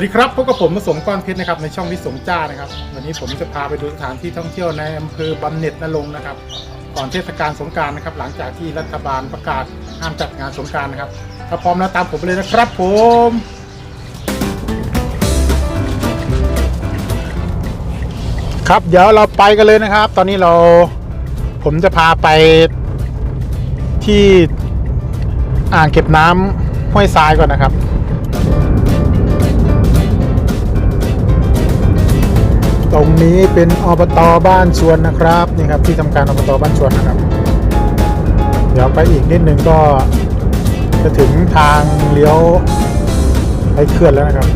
วัสดีครับพบกับผมมาสมก้อนเพชรนะครับในช่องวิสงจ้านะครับ วันนี้ผมจะพาไปดูสถานที่ท่องเที่ยวในอำเภอบำเหน็จนรงค์นะครับ ก่อนเทศกาลสงกรารนะครับ หลังจากที่รัฐบาลประกาศห้ามจัดงานสงกรารนะครับถ้าพร้อมแล้วตามผมไปเลยนะครับผมครับเดี๋ยวเราไปกันเลยนะครับ ตอนนี้เราผมจะพาไปที่อ่างเก็บน้ำห้วยทรายก่อนนะครับ รงนี้เป็นอบตบ้านชวนนะครับนี่ครับที่ทำการอบตบ้านชวนนะครับ เดี๋ยวไปอีกนิดนึงก็จะถึงทางเลี้ยวไปเขื่อนแล้วนะครับ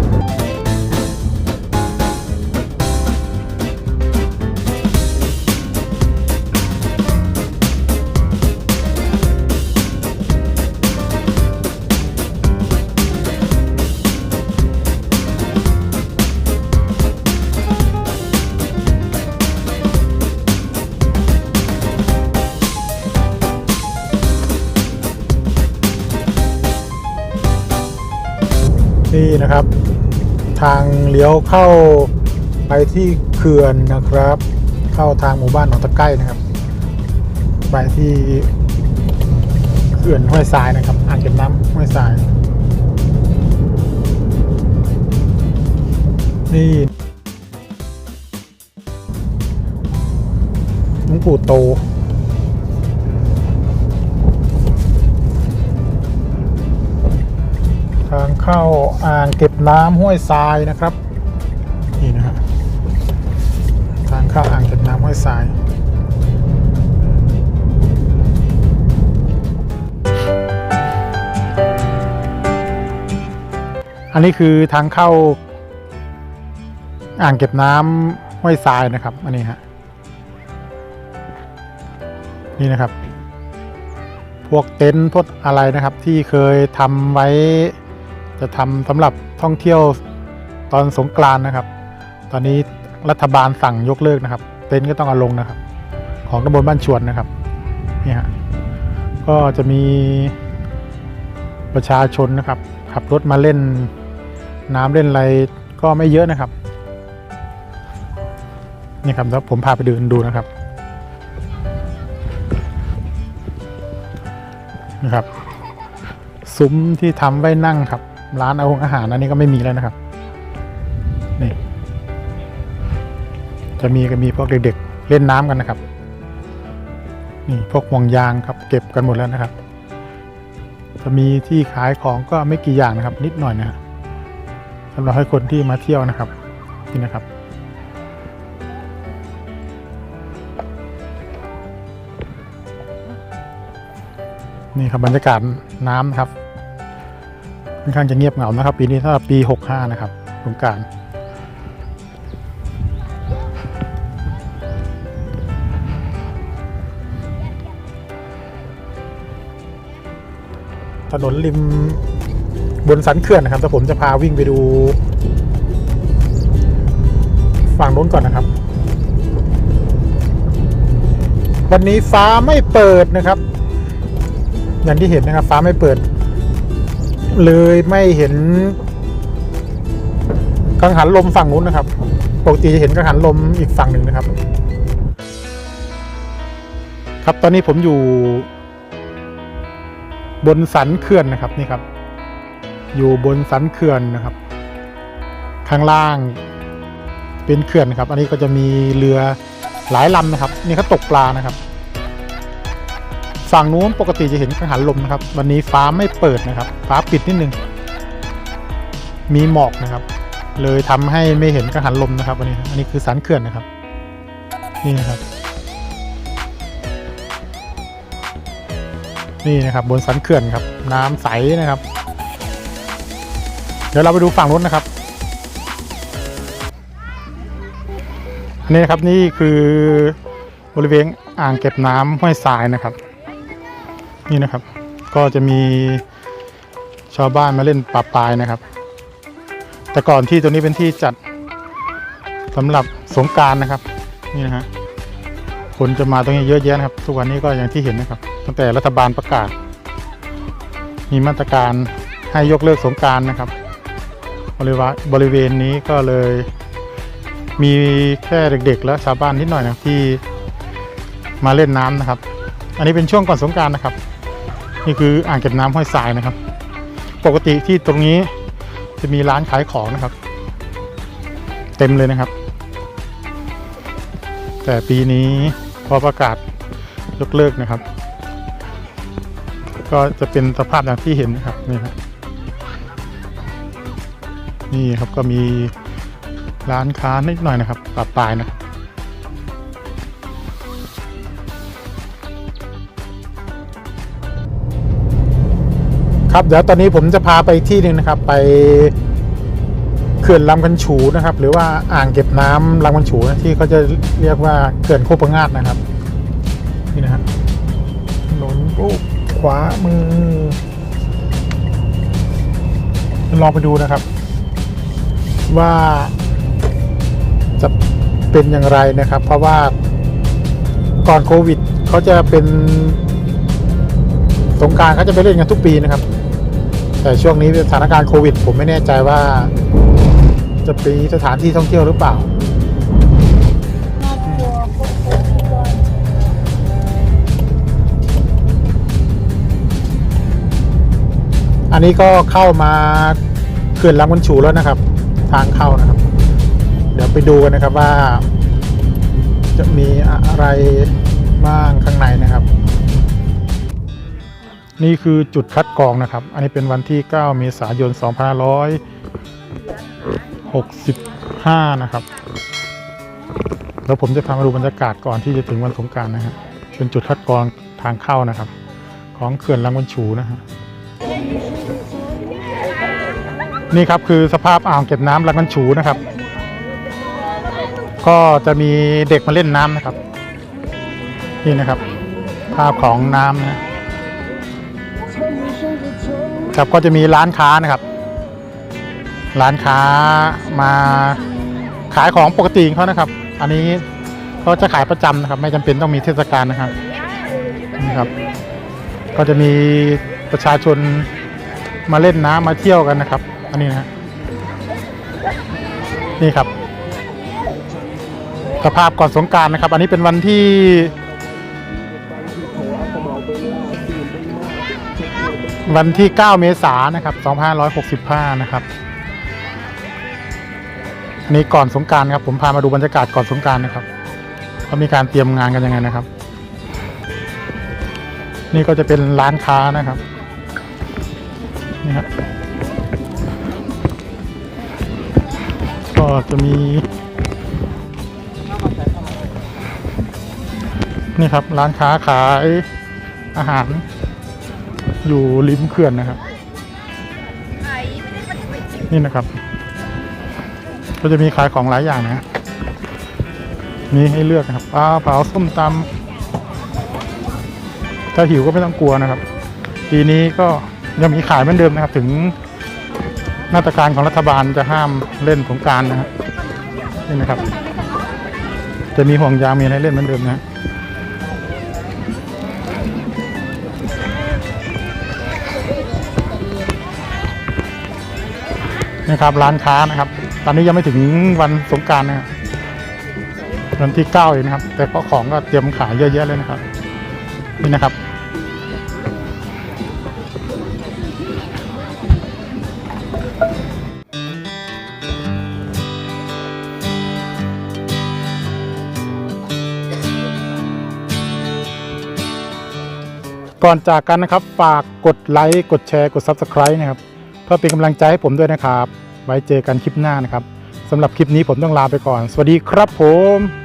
นะครับ ทางเลี้ยวเข้าไปที่เขื่อนนะครับ เข้าทางหมู่บ้านหนองตะไคร่นะครับ ไปที่เขื่อนห้วยทรายนะครับอ่างเก็บน้ำห้วยทราย นี่หลวงปู่โต เข้าอ่างเก็บน้ำห้วยทรายนะครับนี่นะฮะทางเข้าอ่างเก็บน้ำห้วยทรายอันนี้คือทางเข้าอ่างเก็บน้ำห้วยทรายนะครับ อันนี้ฮะนี่นะครับ พวกเต็นท์พวกอะไรนะครับที่เคยทำไว้ จะทำสำหรับท่องเที่ยวตอนสงกรานนะครับ ตอนนี้รัฐบาลสั่งยกเลิกนะครับ เต็นท์ก็ต้องเอาลงนะครับ ของตำบลบ้านชวนนะครับนี่ฮะก็จะมีประชาชนนะครับ ขับรถมาเล่นน้ำเล่นอะไรก็ไม่เยอะนะครับนี่ครับแล้วผมพาไปเดินดูนะครับนะครับ ซุ้มที่ทำไว้นั่งครับ ร้านเอาอาหารอันนี้ก็ไม่มีแล้วนะครับนี่จะมีก็มีพวกเด็กๆเล่นน้ำกันนะครับ นี่พวกห่วงยางครับ เก็บกันหมดแล้วนะครับ จะมีที่ขายของก็ไม่กี่อย่างนะครับ นิดหน่อยนะฮะสำหรับให้คนที่มาเที่ยวนะครับนี่นะครับ นี่ครับบรรยากาศน้ำนะครับ ค่อนข้างจะเงียบเหงานะครับ ปีนี้ถ้าปี 65 นะครับสงการถนนริมบนสันเขื่อนนะครับแต่ผมจะพาวิ่งไปดู ฝั่งโน้นก่อนนะครับ วันนี้ฟ้าไม่เปิดนะครับ อย่างที่เห็นนะครับ ฟ้าไม่เปิด เลยไม่เห็น กังหันลมฝั่งนู้นนะครับ ปกติจะเห็นกังหันลมอีกฝั่งหนึ่งนะครับ ครับตอนนี้ผมอยู่ บนสันเขื่อนนะครับนี่ครับ อยู่บนสันเขื่อนนะครับ ข้างล่างเป็นเขื่อนครับ อันนี้ก็จะมีเรือหลายลำนะครับ นี่เขาตกปลานะครับ ฝั่งนู้นปกติจะเห็นกังหันลมนะครับ วันนี้ฟ้าไม่เปิดนะครับ ฟ้าปิดนิดนึง มีหมอกนะครับ เลยทำให้ไม่เห็นกังหันลมนะครับวันนี้ อันนี้คือสันเขื่อนนะครับ นี่นะครับ นี่นะครับบนสันเขื่อนครับ น้ำใสนะครับ เดี๋ยวเราไปดูฝั่งนู้นนะครับอันนี้นะครับนี่คือบริเวณอ่างเก็บน้ำห้วยทรายนะครับ นี่นะครับ ก็จะมีชาวบ้านมาเล่นปลาปลายนะครับ แต่ก่อนที่ตรงนี้เป็นที่จัดสำหรับสงการนะครับ นี่นะฮะคนจะมาตรงนี้เยอะแยะนะครับ ทุกวันนี้ก็อย่างที่เห็นนะครับ ตั้งแต่รัฐบาลประกาศ มีมาตรการให้ยกเลิกสงการนะครับ บริเวณบริเวณนี้ก็เลยมีแค่เด็ก ๆ และชาวบ้านนิดหน่อยนะที่มาเล่นน้ำนะครับ อันนี้เป็นช่วงก่อนสงการนะครับ นี่คืออ่างเก็บน้ำห้วยทรายนะครับ ปกติที่ตรงนี้จะมีร้านขายของนะครับ เต็มเลยนะครับ แต่ปีนี้พอประกาศยกเลิกนะครับ ก็จะเป็นสภาพอย่างที่เห็นนะครับนี่ครับนี่ครับก็มีร้านค้านิดหน่อยนะครับปรับปลายนะครับ ครับ เดี๋ยวตอนนี้ผมจะพาไปที่หนึ่งนะครับ ไปเขื่อนลำกันฉูนะครับ หรือว่าอ่างเก็บน้ำลำกันฉูนะที่เขาจะเรียกว่าเขื่อนโคกประงาดนะครับ นี่นะฮะถนนปุ๊บขวามือ ลองไปดูนะครับ ว่าจะเป็นอย่างไรนะครับ เพราะว่าก่อนโควิดเขาจะเป็นสงการเขาจะไปเล่นกันทุกปีนะครับ แต่ช่วงนี้สถานการณ์โควิด ผมไม่แน่ใจว่า จะเป็นสถานที่ท่องเที่ยวหรือเปล่า อันนี้ก็เข้ามาเขื่อนลำกันฉูแล้วนะครับ ทางเข้านะครับ เดี๋ยวไปดูกันนะครับว่า จะมีอะไรบ้างข้างในนะครับ นี่คือจุดคัดกรองนะครับ อันนี้เป็นวันที่ 9 เมษายน 2565 นะครับ แล้วผมจะพามาดูบรรยากาศก่อนที่จะถึงวันสงการนะครับเป็นจุดคัดกรองทางเข้านะครับ ของเขื่อนลำกันฉูนะฮะ นี่ครับคือสภาพอ่างเก็บน้ำลำกันฉูนะครับ ก็จะมีเด็กมาเล่นน้ำนะครับ นี่นะครับ ภาพของน้ำนะ ครับก็จะมีร้านค้านะครับ ร้านค้ามาขายของปกติของเขานะครับ อันนี้เขาจะขายประจำนะครับ ไม่จำเป็นต้องมีเทศกาลนะครับนี่ครับ ก็จะมีประชาชนมาเล่นน้ำมาเที่ยวกันนะครับ อันนี้นะนี่ครับสภาพก่อนสงการนะครับ อันนี้เป็นวันที่ วันที่ 9 เมษายนนะครับ2565 นะครับอันนี้ก่อนสงการครับผมพามาดูบรรยากาศก่อนสงการนะครับเขามีการเตรียมงานกันยังไงนะครับ นี่ก็จะเป็นร้านค้านะครับนี่ครับก็จะมี นี่ครับร้านค้าขายอาหาร อยู่ริมเขื่อนนะครับ นี่นะครับ ก็จะมีขายของหลายอย่างนะมีให้เลือกนะครับปลาเผาส้มตำถ้าหิวก็ไม่ต้องกลัวนะครับ ปีนี้ก็ยังมีขายเหมือนเดิมนะครับ ถึงมาตรการของรัฐบาลจะห้ามเล่นสงการนะครับนี่นะครับ จะมีห่วงยางมีอะไรเล่นเหมือนเดิมนะ นะครับร้านค้านะครับ ตอนนี้ยังไม่ถึงวันสงการนะครับวันที่เก้าเองนะครับ แต่ก็ของก็เตรียมขายเยอะแยะเลยนะครับ นี่นะครับ ก่อนจากกันนะครับ ฝากกดไลค์ กดแชร์ กด Subscribe นะครับ เพื่อเป็นกำลังใจให้ผมด้วยนะครับ ไว้เจอกันคลิปหน้านะครับสำหรับคลิปนี้ผมต้องลาไปก่อน สวัสดีครับผม